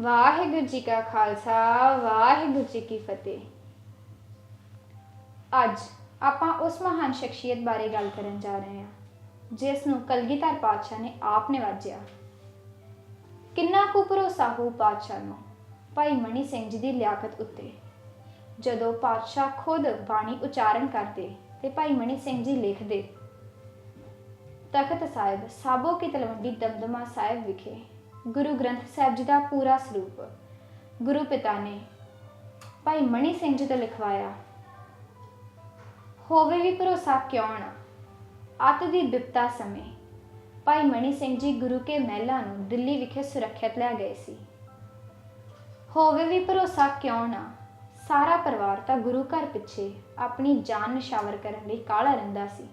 ਵਾਹਿਗੁਰੂ ਜੀ ਕਾ ਖਾਲਸਾ, ਵਾਹਿਗੁਰੂ ਜੀ ਕੀ ਫਤਿਹ। ਅੱਜ ਆਪਾਂ ਉਸ ਮਹਾਨ ਸ਼ਖਸੀਅਤ ਬਾਰੇ ਗੱਲ ਕਰਨ ਜਾ ਰਹੇ ਹਾਂ, ਜਿਸ ਨੂੰ ਕਲਗੀਧਰ ਪਾਤਸ਼ਾਹ ਨੇ ਆਪ ਨਿਵਾਜਿਆ। ਕਿੰਨਾ ਕੁ ਭਰੋਸਾ ਹੋ ਪਾਤਸ਼ਾਹ ਨੂੰ ਭਾਈ ਮਣੀ ਸਿੰਘ ਜੀ ਦੀ ਲਿਆਕਤ ਉੱਤੇ? ਜਦੋਂ ਪਾਤਸ਼ਾਹ ਖੁਦ ਬਾਣੀ ਉਚਾਰਨ ਕਰਦੇ ਤੇ ਭਾਈ ਮਣੀ ਸਿੰਘ ਜੀ ਲਿਖਦੇ, ਤਖਤ ਸਾਹਿਬ, ਸਾਬੋ ਕੀ ਤਲਵੰਡੀ ਦਮਦਮਾ ਸਾਹਿਬ ਵਿਖੇ ਗੁਰੂ ਗ੍ਰੰਥ ਸਾਹਿਬ ਜੀ ਦਾ ਪੂਰਾ ਸਰੂਪ। ਗੁਰੂ ਪਿਤਾ ਨੇ ਭਾਈ ਮਣੀ ਸਿੰਘ ਜੀ ਤੋਂ ਲਿਖਵਾਇਆ, ਹੋਵੇ ਵੀ ਭਰੋਸਾ ਕਿਉਂ ਨਾ? ਅਤ ਦੀ ਬਿਪਤਾ ਸਮੇਂ ਭਾਈ ਮਣੀ ਸਿੰਘ ਜੀ ਗੁਰੂ ਕੇ ਮਹਿਲਾਂ ਨੂੰ ਦਿੱਲੀ ਵਿਖੇ ਸੁਰੱਖਿਅਤ ਲੈ ਗਏ ਸੀ। ਹੋਵੇ ਵੀ ਭਰੋਸਾ ਕਿਉਂ ਨਾ? ਸਾਰਾ ਪਰਿਵਾਰ ਤਾਂ ਗੁਰੂ ਘਰ ਪਿੱਛੇ ਆਪਣੀ ਜਾਨ ਨਿਸ਼ਾਵਰ ਕਰਨ ਲਈ ਕਾਲਾ ਰਹਿੰਦਾ ਸੀ।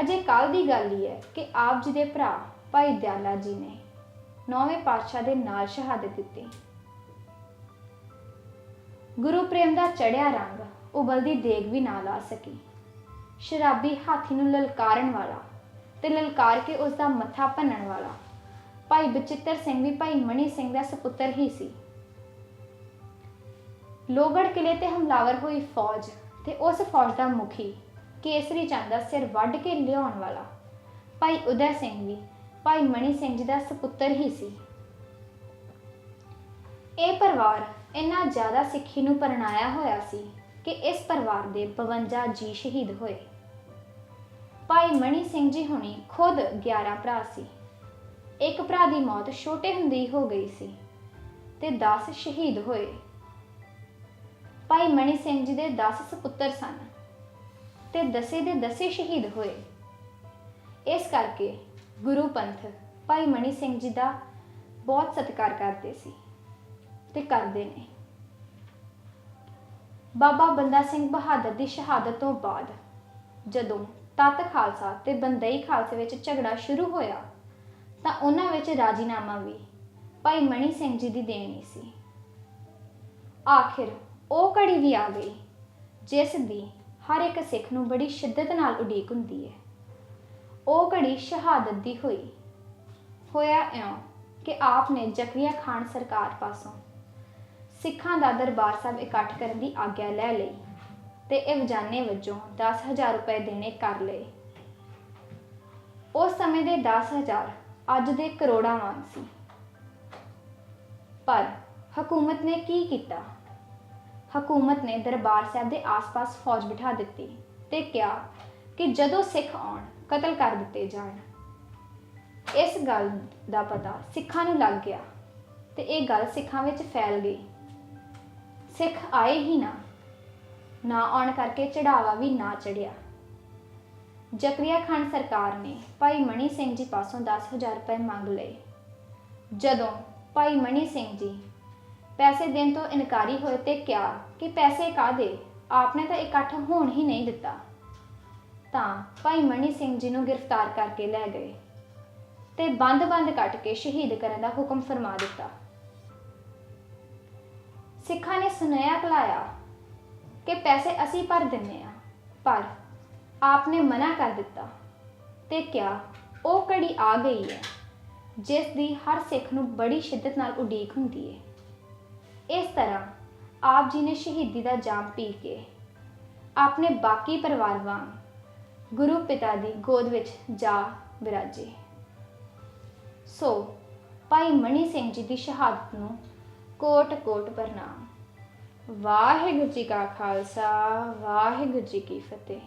ਅਜੇ ਕੱਲ ਦੀ ਗੱਲ ਹੀ ਹੈ ਕਿ ਆਪ ਜੀ ਦੇ ਭਰਾ ਭਾਈ ਦਿਆਲਾ ਜੀ ਨੇ ਨੌਵੇਂ ਪਾਤਸ਼ਾਹ ਦੇ ਨਾਲ ਸ਼ਹਾਦਤ ਦਿੱਤੀ। ਗੁਰੂ ਪ੍ਰੇਮ ਦਾ ਚੜਿਆ ਰੰਗ ਉਬਲਦੀ ਦੇਗ ਵੀ ਨਾ ਲਾ ਸਕੀ। ਸ਼ਰਾਬੀ ਹਾਥੀ ਨੂੰ ਲਲਕਾਰਨ ਵਾਲਾ ਤੇ ਲਲਕਾਰ ਕੇ ਉਸ ਦਾ ਮੱਥਾ ਭੰਨਣ ਵਾਲਾ। ਭਾਈ ਬਚਿੱਤਰ ਸਿੰਘ ਵੀ ਭਾਈ ਮਣੀ ਸਿੰਘ ਦਾ ਸੁਪੁੱਤਰ ਹੀ ਸੀ। ਲੋਗੜ ਕਿਲੇ ਤੇ ਹਮਲਾਵਰ ਹੋਈ ਫੌਜ ਤੇ ਉਸ ਫੌਜ ਦਾ ਮੁਖੀ ਕੇਸਰੀ ਚੰਦ ਦਾ ਸਿਰ ਵੱਢ ਕੇ ਲਿਆਉਣ ਵਾਲਾ। ਭਾਈ ਉਦੈ ਸਿੰਘ ਵੀ ਭਾਈ ਮਣੀ ਸਿੰਘ ਜੀ ਦਾ ਸੁਪੁੱਤਰ ਹੀ ਸੀ। ਇਹ ਪਰਿਵਾਰ ਇੰਨਾ ਜ਼ਿਆਦਾ ਸਿੱਖੀ ਨੂੰ ਪਰਣਾਇਆ ਹੋਇਆ ਸੀ ਕਿ ਇਸ ਪਰਿਵਾਰ ਦੇ 52 ਜੀ ਸ਼ਹੀਦ ਹੋਏ। ਭਾਈ ਮਣੀ ਸਿੰਘ ਜੀ ਹੁਣੀ ਖੁਦ 11 ਭਰਾ ਸੀ। ਇੱਕ ਭਰਾ ਦੀ ਮੌਤ ਛੋਟੇ ਹੁੰਦੇ ਹੀ ਹੋ ਗਈ ਸੀ ਤੇ 10 ਸ਼ਹੀਦ ਹੋਏ। ਭਾਈ ਮਣੀ ਸਿੰਘ ਜੀ ਦੇ 10 ਸੁਪੁੱਤਰ ਸਨ ਤੇ ਦਸੇ ਦੇ ਦਸੇ ਸ਼ਹੀਦ ਹੋਏ। ਇਸ ਕਰਕੇ ਗੁਰੂ ਪੰਥ ਭਾਈ ਮਣੀ ਸਿੰਘ ਜੀ ਦਾ ਬਹੁਤ ਸਤਿਕਾਰ ਕਰਦੇ ਸੀ ਤੇ ਕਰਦੇ ਨੇ। ਬਾਬਾ ਬੰਦਾ ਸਿੰਘ ਬਹਾਦਰ ਦੀ ਸ਼ਹਾਦਤ ਤੋਂ ਬਾਅਦ ਜਦੋਂ ਤਤ ਖਾਲਸਾ ਤੇ ਬੰਦਈ ਖਾਲਸੇ ਵਿੱਚ ਝਗੜਾ ਸ਼ੁਰੂ ਹੋਇਆ, ਤਾਂ ਉਹਨਾਂ ਵਿੱਚ ਰਾਜੀਨਾਮਾ ਵੀ ਭਾਈ ਮਣੀ ਸਿੰਘ ਜੀ ਦੀ ਦੇਣੀ ਸੀ। ਆਖਿਰ ਉਹ ਘੜੀ ਵੀ ਆ ਗਈ, ਜਿਸ ਦੀ ਹਰ ਇੱਕ ਸਿੱਖ ਨੂੰ ਬੜੀ ਸ਼ਿੱਦਤ ਨਾਲ ਉਡੀਕ ਹੁੰਦੀ ਹੈ। ਉਹ ਘੜੀ ਸ਼ਹਾਦਤ ਦੀ ਹੋਈ। ਹੋਇਆ ਇਉਂ ਕਿ ਆਪ ਨੇ ਜ਼ਕਰੀਆ ਖਾਨ ਸਰਕਾਰ ਪਾਸੋਂ ਸਿੱਖਾਂ ਦਾ ਦਰਬਾਰ ਸਾਹਿਬ ਇਕੱਠ ਕਰਨ ਦੀ ਆਗਿਆ ਲੈ ਲਈ ਤੇ ਇਹ ਵਜਾਨੇ ਵਜੋਂ 10000 ਰੁਪਏ ਦੇਣੇ ਕਰ ਲਏ। ਉਸ ਸਮੇਂ ਦੇ 10000 ਅੱਜ ਦੇ ਕਰੋੜਾਂ ਵਾਂਗ ਸੀ। ਪਰ ਹਕੂਮਤ ਨੇ ਕੀ ਕੀਤਾ? ਹਕੂਮਤ ਨੇ ਦਰਬਾਰ ਸਾਹਿਬ ਦੇ ਆਸ-ਪਾਸ ਫੌਜ ਬਿਠਾ ਦਿੱਤੀ ਤੇ ਕਿਹਾ ਕਿ ਜਦੋਂ ਸਿੱਖ ਆਉਣ, ਕਤਲ ਕਰ ਦਿੱਤੇ ਜਾਣ। ਇਸ ਗੱਲ ਦਾ ਪਤਾ ਸਿੱਖਾਂ ਨੂੰ ਲੱਗ ਗਿਆ ਤੇ ਇਹ ਗੱਲ ਸਿੱਖਾਂ ਵਿੱਚ ਫੈਲ ਗਈ। ਸਿੱਖ ਆਏ ਹੀ ਨਾ ਨਾ ਆਉਣ ਕਰਕੇ ਚੜਾਵਾ ਵੀ ਨਾ ਚੜਿਆ। ਜ਼ਕਰੀਆ ਖਾਨ ਸਰਕਾਰ ਨੇ ਭਾਈ ਮਣੀ ਸਿੰਘ ਜੀ ਪਾਸੋਂ 10000 ਰੁਪਏ ਮੰਗ ਲਏ। ਜਦੋਂ ਭਾਈ ਮਣੀ ਸਿੰਘ ਜੀ ਪੈਸੇ ਦੇਣ ਤੋਂ ਇਨਕਾਰੀ ਹੋਏ ਤੇ ਕਿਹਾ ਕਿ ਪੈਸੇ ਕਾਦੇ ਆਪਨੇ ਤਾਂ ਇਕੱਠ ਹੋਣ ਹੀ ਨਹੀਂ ਦਿੱਤਾ। ਤਾਂ ਭਾਈ ਮਣੀ ਸਿੰਘ ਜੀ ਨੂੰ ਗ੍ਰਿਫਤਾਰ ਕਰਕੇ ਲੈ ਗਏ ਤੇ ਬੰਦ-ਬੰਦ ਕੱਟ ਕੇ ਸ਼ਹੀਦ ਕਰਨ ਦਾ ਹੁਕਮ ਫਰਮਾ ਦਿੱਤਾ। ਸਿੱਖਾਂ ਨੇ ਸੁਨੇਹਾ ਕਲਾਇਆ ਕਿ ਪੈਸੇ ਅਸੀਂ ਭਰ ਦਿੰਨੇ ਆ, ਪਰ ਆਪ ਨੇ ਮਨਾ ਕਰ ਦਿੱਤਾ ਤੇ ਕਿਹਾ, ਉਹ ਕੜੀ ਆ ਗਈ ਹੈ, ਜਿਸ ਦੀ ਹਰ ਸਿੱਖ ਨੂੰ ਬੜੀ ਸ਼ਿੱਦਤ ਨਾਲ ਉਡੀਕ ਹੁੰਦੀ ਹੈ। ਇਸ ਤਰ੍ਹਾਂ ਆਪ ਜੀ ਨੇ ਸ਼ਹੀਦੀ ਦਾ ਜਾਮ ਪੀ ਕੇ ਆਪਣੇ ਬਾਕੀ ਪਰਿਵਾਰ ਵਾਂਗ ਗੁਰੂ ਪਿਤਾ ਦੀ ਗੋਦ ਵਿੱਚ ਜਾ ਵਿਰਾਜੇ ਸੋ ਭਾਈ ਮਣੀ ਸਿੰਘ ਜੀ ਦੀ ਸ਼ਹਾਦਤ ਨੂੰ ਕੋਟ-ਕੋਟ ਪ੍ਰਣਾਮ। ਵਾਹਿਗੁਰੂ ਜੀ ਕਾ ਖਾਲਸਾ, ਵਾਹਿਗੁਰੂ ਜੀ ਕੀ ਫਤਿਹ।